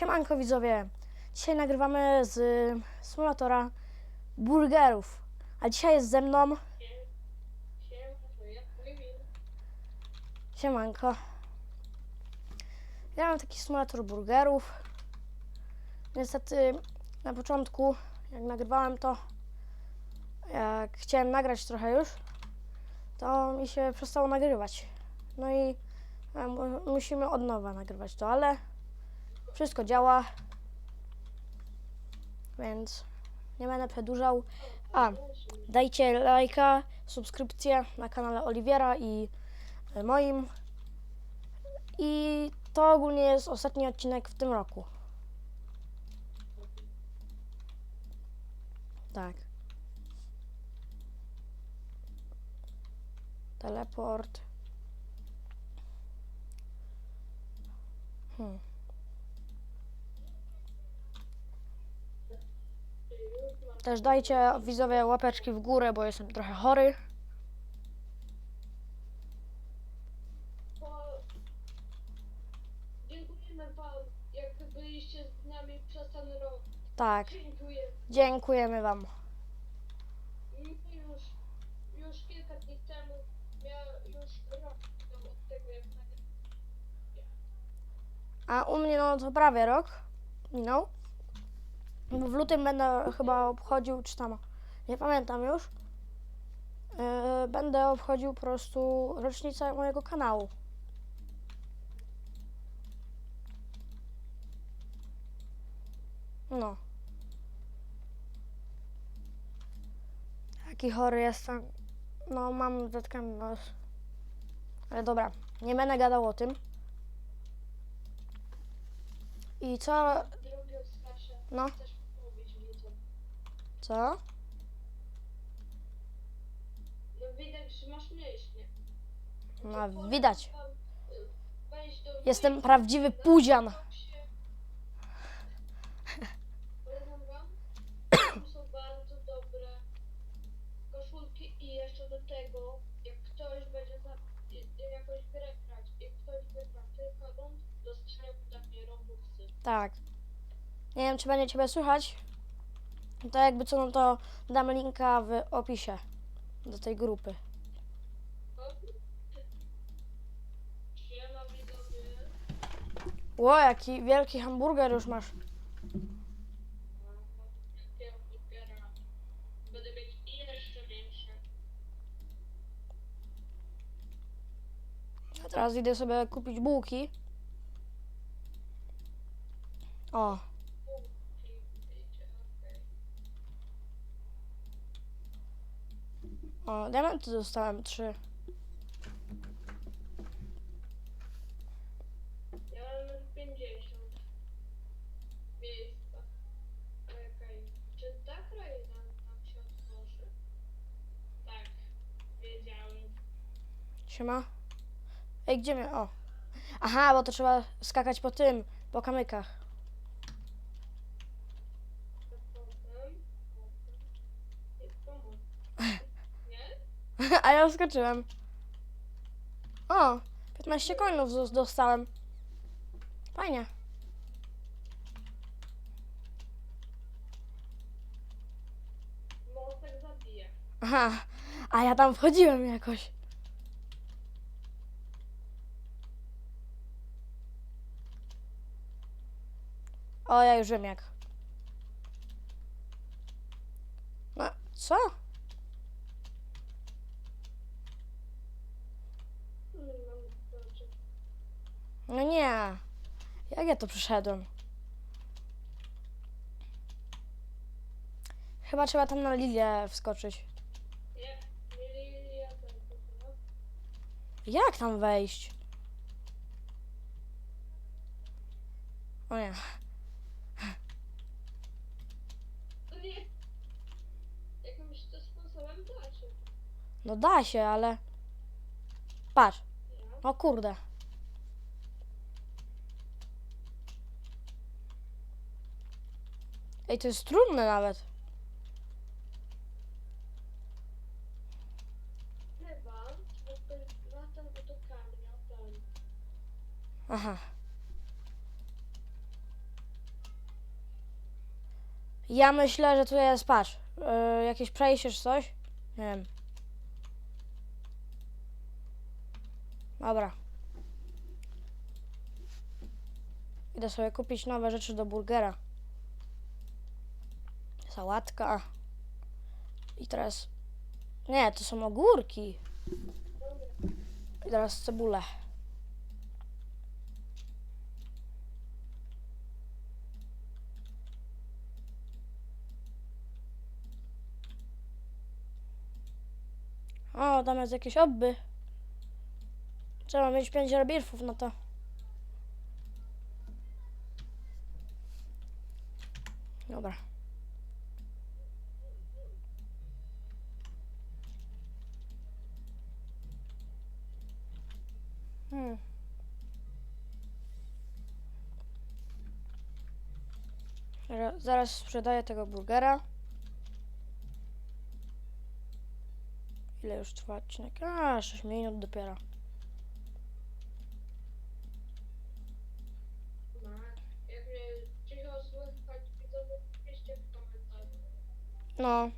Siemanko widzowie. Dzisiaj nagrywamy z symulatora burgerów. A dzisiaj jest ze mną Siemanko. Ja mam taki symulator burgerów. Niestety na początku, jak nagrywałem to, jak chciałem nagrać trochę już, to mi się przestało nagrywać. No i mu- musimy od nowa nagrywać to, ale wszystko działa. Więc nie będę przedłużał. A, dajcie lajka, subskrypcję na kanale Oliwiera i e, moim. I to ogólnie jest ostatni odcinek w tym roku. Tak. Teleport. Hmm. Też dajcie widzowie łapeczki w górę, bo jestem trochę chory. Dziękujemy Wam, jak byliście z nami przez ten rok. Tak, Dziękuję. dziękujemy Wam. Już, już kilka dni temu, ja już rok od tego, jak A u mnie no to prawie rok minął. W lutym będę chyba obchodził, czy tam, nie pamiętam już. Yy, będę obchodził po prostu rocznicę mojego kanału. No. Jaki chory jestem. No, mam zatkany nos. Ale dobra, nie będę gadał o tym. I co? No. Co? No widać, że masz mięśnie. No, widać. do Jestem prawdziwy pudzian. Się- Polecam wam. Tam są bardzo dobre koszulki i jeszcze do tego, jak ktoś będzie za jakąś grę grać, jak ktoś wygra kilka rund, dostanie ode mnie robusy. Tak. Nie wiem, czy będzie Ciebie słychać. To jakby co, no to dam linka w opisie do tej grupy. Ło, jaki wielki hamburger już masz. Teraz idę sobie kupić bułki. O, o, diamenty dostałem trzy. Ja mam 50 miejsca. Okej. Czy ta kraina nam się otworzy? Tak. Wiedziałem. Siema. Ej, gdzie mnie? O. Aha, bo to trzeba skakać po tym, po kamykach. To potem, potem i pomóc. Nie? A ja skoczyłem. O, 15 coinów dostałem. Fajnie. Aha, a ja tam wchodziłem jakoś. O, ja już wiem jak. No, co? Nie mam dobrze. No nie. Jak ja to przeszedłem? Chyba trzeba tam na Lilię wskoczyć. Jak tam wejść? O nie. No da się. Ale... Patrz. O kurde. Ej, to jest trudne nawet. Aha. Ja myślę, że tu jest, patrz, yy, jakieś przejście czy coś. Nie wiem. Dobra. Idę sobie kupić nowe rzeczy do burgera. Sałatka. I teraz... Nie, to są ogórki. I teraz cebulę. O, tam jest jakieś obby. Trzeba mieć 5 rabirfów na to. Dobra. Hmm. Zaraz- sprzedaję tego burgera. Ile już trwa odcinek? A, 6 minut dopiero. No,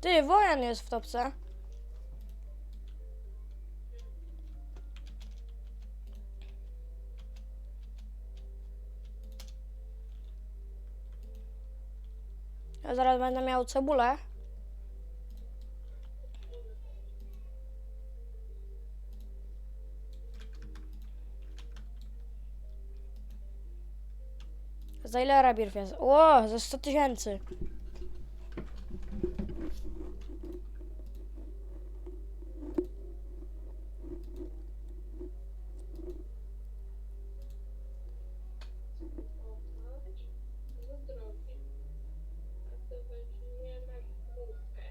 Ty, Wojan jest w topce. Ja zaraz będę miał cebulę. Za ile rabirw jest? O, za 100 tysięcy. Oddać za drogi. A to weźmiemy bułkę.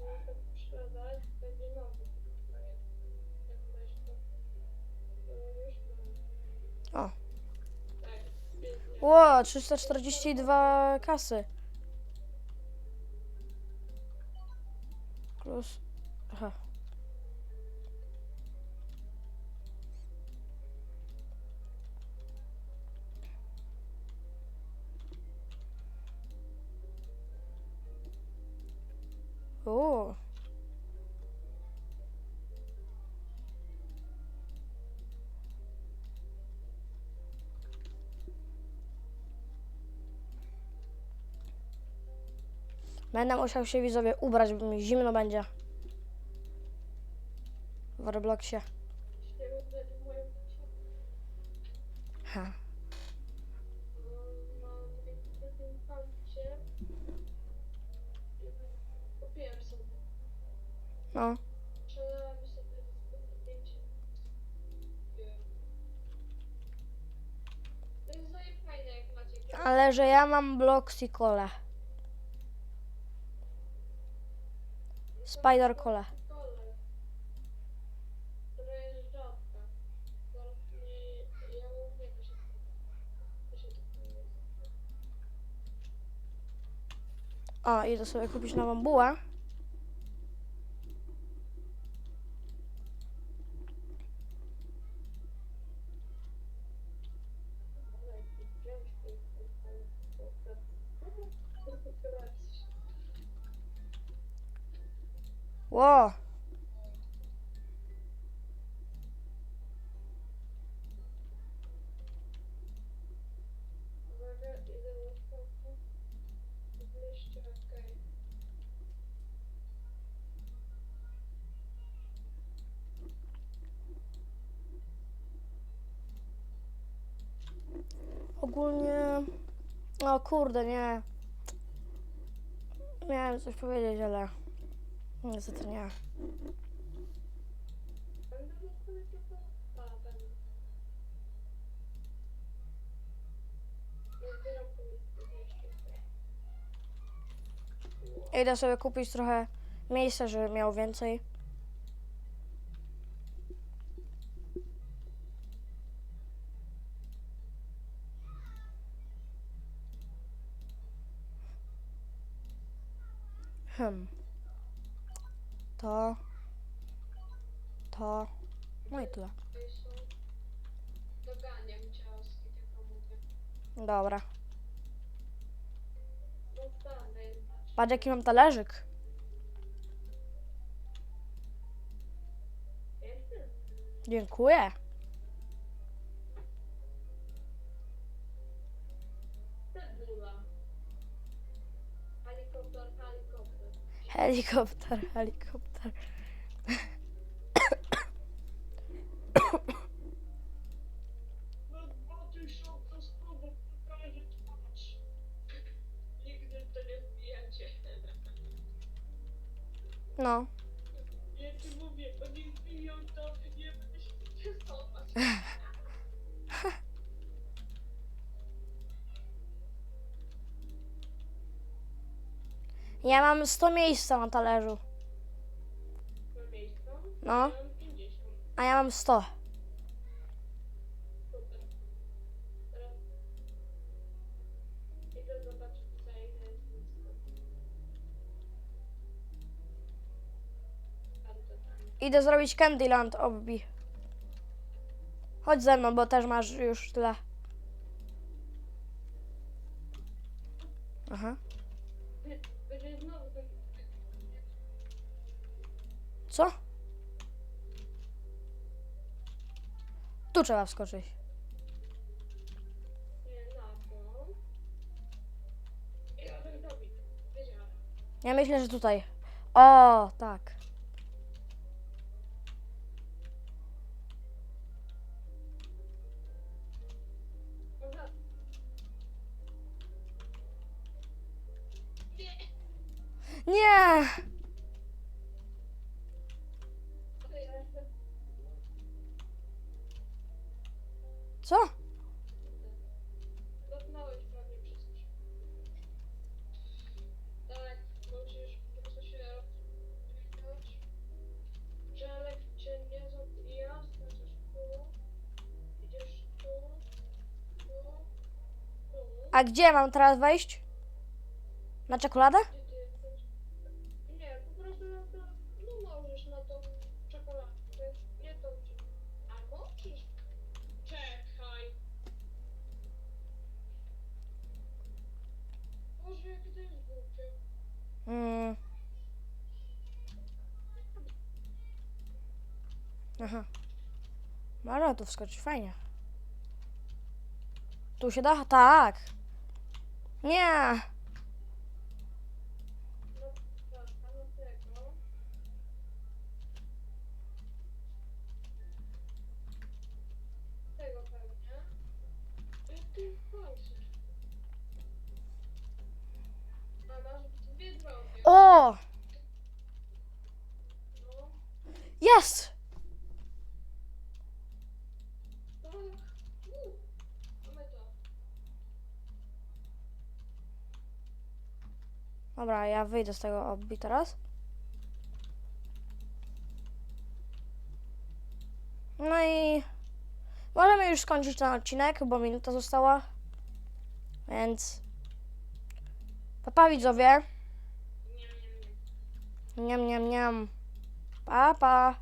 Muszę sprzedać, będzie nowy projekt. Jak weź to, to już mam. O. Tak, świetnie. Ło, 342 kasy. Plus. Aha. O. Będę musiał się widzowie ubrać, bo mi zimno będzie. W Robloxie. Ha. No. Ale że ja mam Blox i kole. Spider Cole. kole. Która jest rzadka. Zaraz nie... Ja mówię, to się... To się tak nie jest. O, idę sobie kupić nową bułę. Ale jaki ciężki jest ten kole. Ło. Ogólnie... O kurde, nie. Miałem coś powiedzieć, ale... Ne zatrňá. Idę sobie kupić trochę miejsca, żeby miał więcej. Hmm. To. To. No i tyle. Dobra. Patrz. Jaki mam talerzyk. Dziękuję. Helikopter, helikopter. Helikopter. No. Ja ci mówię, oni wbiją to, nie będę się stresować. Ja mam 100 miejsca na talerzu. No. Ja mam 50. A ja mam 100. Super. Teraz idę zrobić Candyland, obbi. Chodź ze mną, bo też masz już tyle. Aha. Co? Tu trzeba wskoczyć. Ja myślę, że tutaj. O, tak. Nie! Co? Dotknąłeś pewnie. Tak, musisz po prostu się rozwijać. Żelek cię nie zabija, tu. Idziesz tu. Tu. Tu. A gdzie mam teraz wejść? Na czekoladę? Gdzie ty jesteś? Nie, po prostu na to, no możesz na tą czekoladę. Nie tą ci. A możesz? Czekaj. Boże, jakie to jest głupie. Mm. Aha. Można tu wskoczyć, fajnie. Tu się da? Tak. Nie. No, tak, a no tego. Tego pewnie. I ty walczysz. A masz dwie drogi. O! No, Jest! tak. U, Mamy to. Dobra, ja wyjdę z tego obbi teraz. No i możemy już skończyć ten odcinek, bo minuta została. Więc papa widzowie. Nie, nie, nie. Niam, niam, niam. Pa, pa.